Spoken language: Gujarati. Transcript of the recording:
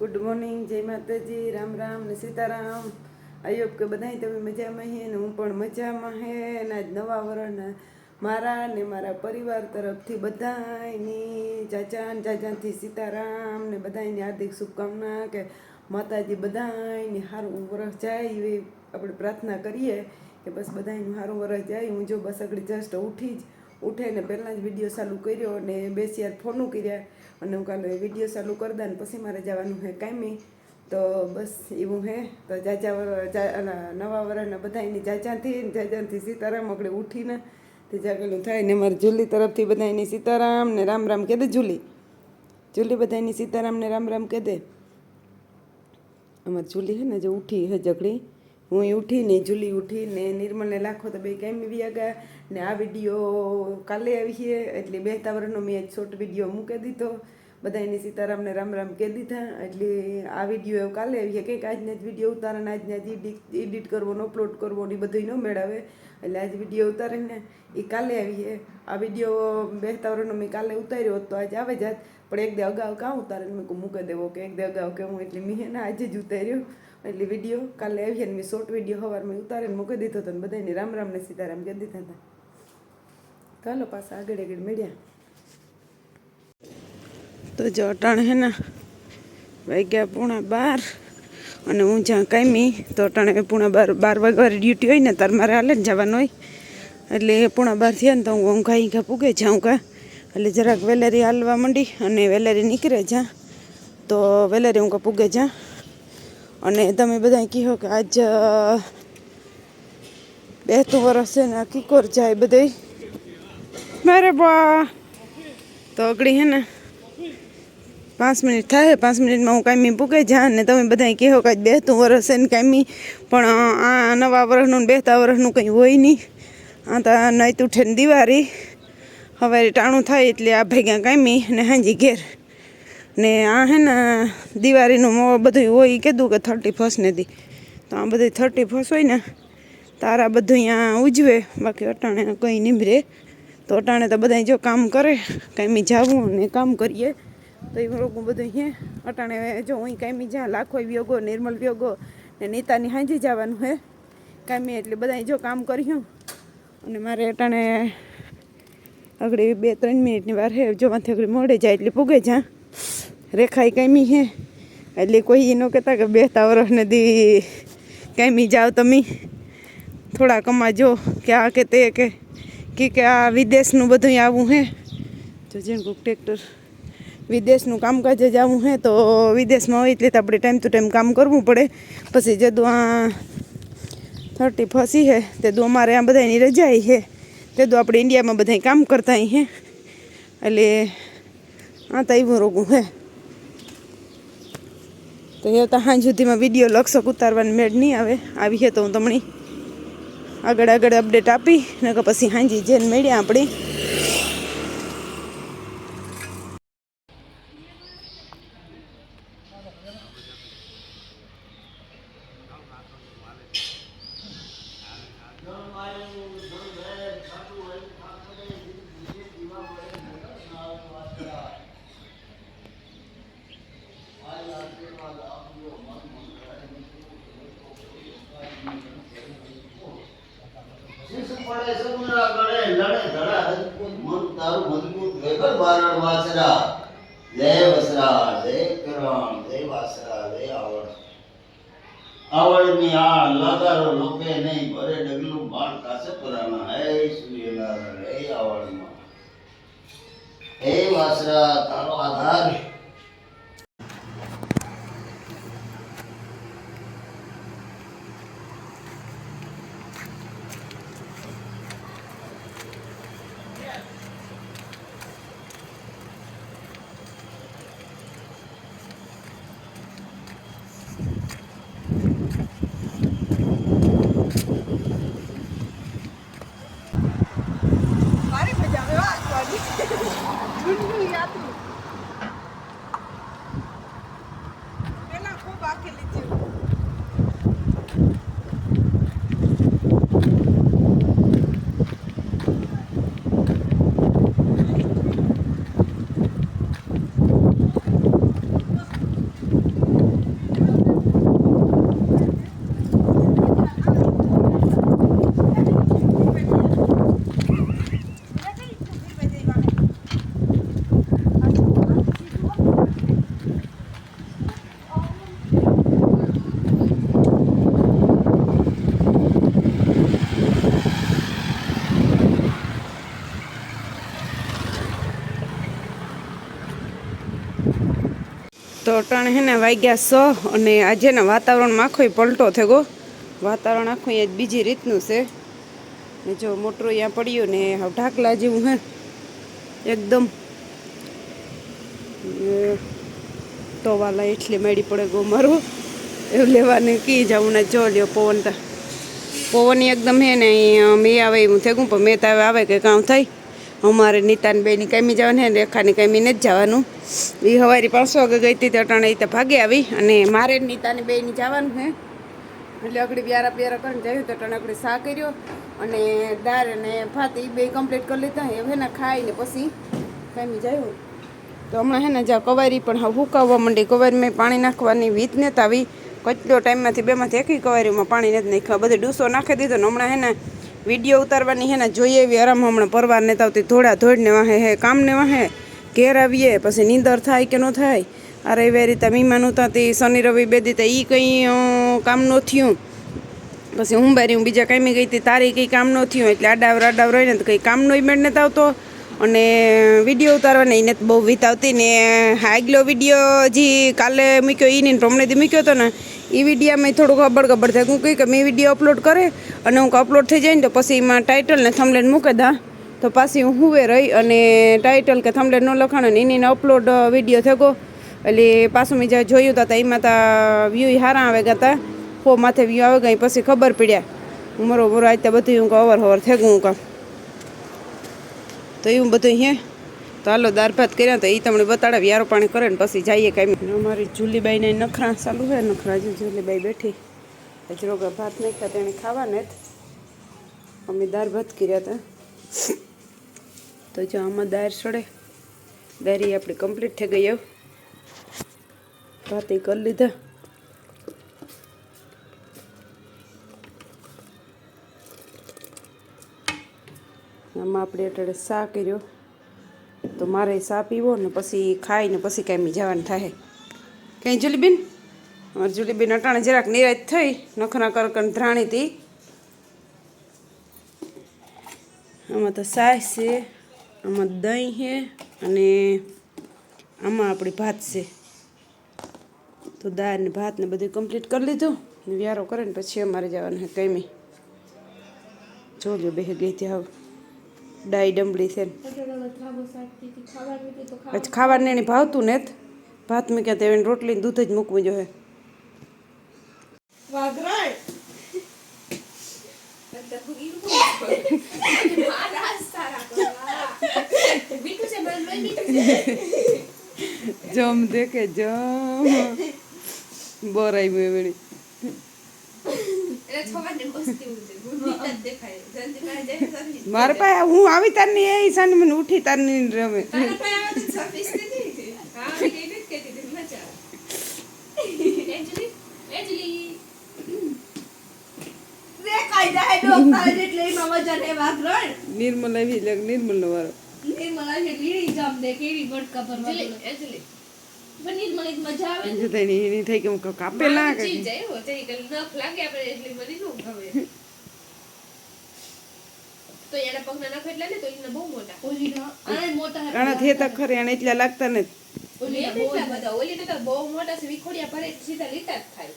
ગુડ મોર્નિંગ જય માતાજી, રામ રામ ને સીતારામ. અયોબ કે બધાય તમે મજામાં હે ને હું પણ મજામાં હે ને આજ નવા વરણ મારા ને મારા પરિવાર તરફથી બધાની ચાચા ને ચાચાથી સીતારામ ને બધાયની હાર્દિક શુભકામના કે માતાજી બધાની સારું વરસ જાય એવી આપણે પ્રાર્થના કરીએ કે બસ બધાનું સારું વરસ જાય. હું જો બસ આગળ જસ્ટ ઉઠી જ ઉઠીને પહેલાં જ વીડિયો ચાલુ કર્યો અને બેસી યાર ફોનું કર્યા. અને હું કાલે વીડિયો ચાલુ કરી ને પછી મારે જવાનું હે કાંઈ તો બસ એવું હે તો જાજા નવા વરના બધા એની જાજાથી જાજાથી સીતારામ આપણે ઉઠીને તે જાગેલું થાય ને મારી જુલી તરફથી બધા એની સીતારામ ને રામ રામ કહે દે જુલી જુલી બધા એની સીતારામ ને રામ રામ કહે દે અમારી જુલી હે ને જે ઉઠી હે જગડી હું ઉઠીને, જુલી ઉઠી ને નિર્મલને લાખો તો બે કેમ વ્યા ગયા. ને આ વીડિયો કાલે આવી છે, એટલે બે તાવરનો મેં શોર્ટ વીડિયો મૂકી દીધો. બધા એની સીતારામને રામ રામ કહી દીધા. એટલે આ વીડિયો એવું કાલે આવીએ કંઈક આજના જ વીડિયો ઉતારણ આજને જ એડિટ કરવો ને અપલોડ કરવો ને બધું ન મેળવે. એટલે આજ વીડિયો ઉતારીને એ કાલે આવીએ આ વીડિયો બે વર્ષનો મેં કાલે ઉતાર્યો તો આજે આવે જાત પણ એક દે અગાઉ કાં ઉતારે મેં કહું મૂકી દેવો કે એક દે અગાઉ કે હું. એટલે મેં એને આજે જ ઉતાર્યો. એટલે વીડિયો કાલે આવીએ ને મેં શોર્ટ વીડિયો સવારમાં ઉતારીને મૂકી દીધો હતો ને બધાને રામ રામને સીતારામ કહી દીધા હતા. ચાલો પાછા આગળ આગળ મળ્યા. તો જો અટાણ હે ને વાગ્યા પૂણા બાર અને હું જ્યાં કાયમી તો અટાણે પૂણા બાર બાર વાગવાની ડ્યુટી હોય ને તાર મારે હાલે જ જવાનું હોય. એટલે પૂણા બાર થયા ને તો હું ઊંઘા ઈંઘા પૂગે જાઉં કા એટલે જરાક વેલેરી હાલવા માંડી અને વેલેરી નીકળે જા. તો વેલેરી હું કા પૂગે જા. અને તમે બધા કહો કે આજ બે ત્રણ વરસ છે ને કિકોર જાય બધે મારે બા તો અગડી હે ને પાંચ મિનિટ થાય, પાંચ મિનિટમાં હું કાયમી પૂકે જા ને તમે બધા કહો કાંઈ બેસતું વરસ છે ને કાયમી. પણ આ નવા વર્ષનું બેતા વર્ષનું કંઈ હોય નહીં. આ તો નહીં ઉઠે ને દિવાળી. હવે ટાણું થાય એટલે આ ભેગા કાયમી ને હાંજી ઘેર. ને આ હે ને, દિવાળીનું મો બધું હોય કીધું કે થર્ટી ફર્સ્ટ ને તો આ બધું થર્ટી ફર્સ્ટ હોય ને, તારા બધું અહીંયા ઉજવે, બાકી અટાણે કંઈ નીમરે તો અટાણે તો બધા જો કામ કરે કાંઈ જાવું ને કામ કરીએ. તો એ લોકો બધું અહીંયા અટાણે જો હું કાંઈ જ્યાં લાખો વ્યોગો, નિર્મલ વ્યોગો ને નીતાની હાંજી જવાનું હે કાંઈ એટલે બધા જો કામ કર્યું અને મારે અટાણે આગળ બે ત્રણ મિનિટની વાર હે, જો માથે આગળ મોડે જાય એટલે પૂગે જા રેખાઈ કાંઈ હે, એટલે કોઈ એનો કહેતા કે બે તાવર નદી કાંઈ જાઓ તમે. થોડા કમાજો કે આ કે તે કે કે આ વિદેશનું બધું આવું હે. જો જેમ કોઈક ટ્રેક્ટર વિદેશનું કામકાજ જ આવું હે તો વિદેશમાં હોય એટલે તો આપણે ટાઈમ ટુ ટાઈમ કામ કરવું પડે. પછી જદું આ થર્ટી ફસી હે, તે દો અમારે આ બધાની રજા હે. તે દો આપણે ઇન્ડિયામાં બધા કામ કરતા હે. એટલે આ તો એવું રોગું હે. તો એ તો હાંજ સુધીમાં વીડિયો લક્ષક ઉતારવાની મેળ નહીં આવે. આવી હે તો હું તમને આગળ આગળ અપડેટ આપી, નકર પછી હાંજી જેને મળ્યા આપણે. પડે સગુણા ગળે લડે, ધડા રજપૂત મન, તારું મજબૂત વેગર બારણ વાસરા. જય વસરા, જય કરણ, જય વાસરા, જય આવડ. આવડની આ લાગારો લોકે નહીં ભરે, ડગલું બાણ કાસે પરાના. હે સૂર્યનારાયણ, હે આવડમાં. હે વાસરા, તારો આધાર મારી મજા આવે વાંચવાની યાત્રી અટાણે હે ને વાગ્યા સ અને આજે ને વાતાવરણમાં આખો પલટો થઈ ગયો વાતાવરણ આખું અહીંયા બીજી રીતનું છે. ને જો મોટરું અહીંયા પડ્યું ને હવે ઢાકલા જેવું હે. એકદમ. તોવાલા તો વાલા એટલી મેળી પડે ગો મારું. એવું લેવાને કી જાઉં ને જો લ્યો પવન તો. પવન એકદમ હે ને મેં આવે એવું થઈ ગયું પણ મેં તો આવે કે કામ થાય. અમારે નીતાને બેની કામી જવાનું હે ને રેખાની કામી નથી જવાનું. એ હવારી પાંચસો વાગે ગઈ હતી તો અટાણે તો ભાગે આવી અને મારે નીતાની બેની જવાનું હે એટલે અગડી બ્યારા પ્યારા કરીને જયું તો અટાણે અગડી સા કર્યો અને દાળ અને ભાત એ બે કમ્પ્લીટ કરી લીધા. હવે ને ખાઈને પછી કમી જાય તો હમણાં હે ને જ્યાં કવારી પણ હવે હુકાવવા માંડી. કવારીમાં પાણી નાખવાની વીત ને આવી. કેટલો ટાઈમમાંથી બેમાંથી એકી કવારીમાં પાણી નથી નાખ્યા. બધે ડૂસો નાખી દીધો ને હમણાં હે ને વીડિયો ઉતારવાની હે ને, જોઈએ એવી આરામ હમણાં પરવાર ને આવતી ધોળા ધોડને વાહે હે, કામને વાહે. ઘેર આવીએ, પછી નીંદર થાય કે ન થાય? અરે એવી રીતે મીમાન ઉતારતી શનિ, રવિ બે દીતે એ કંઈ કામ ન થયું. પછી હું બારી હું બીજા કાંઈ ગઈ હતી તારી કંઈ કામ ન થયું, એટલે આડાવર આડાવર રહીને તો કંઈ કામનો મેળ નથી આવતો અને વીડિયો ઉતારવાને એને બહુ વીત આવતી ને આગલો વીડિયો જે કાલે મૂક્યો એને પ્રમણેથી મૂક્યો હતો ને એ વિડીયામાં થોડુંક ખબર ગબડ થાય. હું કહી કે મેં વીડિયો અપલોડ કરે અને હું અપલોડ થઈ જાય ને તો પછી એમાં ટાઇટલ ને થમલેન મૂકે દા. તો પાછી હું હુવે રહી અને ટાઇટલ કે થમલેન ન લખાણ ને એની અપલોડ વીડિયો થયો એટલે પાછું મેં જ્યાં જોયું હતા એમાં તા વ્યૂ સારા આવે ગયા હતા ફો માથે વ્યૂ આવે ગઈ પછી ખબર પડ્યા. મરો મરો આજે બધું હું અવર હવર થઈ ગયું કામ તો એવું બધું હે. તો હાલો, દાળ ભાત કર્યા તો એ તમને બતાડે વ્યારો પાણી કરે ને પછી જઈએ કાંઈ અમારી જુલીબાઈને નખરા ચાલુ છે, નખરા જે જુલીબાઈ બેઠી. હજરોગા ભાત નાખ્યા તેણે ખાવાને જ અમે દાળ ભાત કર્યા હતા તો જો આમાં દાળ સડે. દારી આપણી કમ્પ્લીટ થઈ ગઈ એવું ભાતે કરી લીધા. આમાં આપણે અટાડે સા કર્યો. તો મારે સા પીવો ને પછી ખાઈને પછી કાંઈ જવાનું થાય. કંઈ જુલીબેન? જુલીબેન અટાણે જરાક નિરાશ થઈ, નખના કરકણ કર ધ્રાણી હતી. આમાં તો સાસ છે, આમાં દહીં છે અને આમાં આપણી ભાત છે. તો દાળ ને ભાત ને બધું કમ્પ્લીટ કરી લીધું. વ્યારો કરે ને પછી અમારે જવાનું છે કંઈ જોજો બે ગઈ ત્યાં ડાઈ ડમડી છે ને. પછી ખાવાનું એને ભાવતું ને. ભાત મૂક્યા તે રોટલી ને દૂધ જ મૂકવું જોઈએ. જમ દેખે જમ. બોરાઈ મેં વેળી મારે પાસે હું આવી તારની એ ઈશાન મને ઉઠી તારની રમે. નિર્મલ આવી એટલે નિર્મલ નો વારો જો તેની એની થઈ કે હું કહું કાપે ના કે ઘણા થેતા ખરે એટલા લાગતા ને ઓલી એટલા બધા? ઓલી તો બહુ મોટા છે વિખોડિયા ભરે સીધા લીટા જ થાય.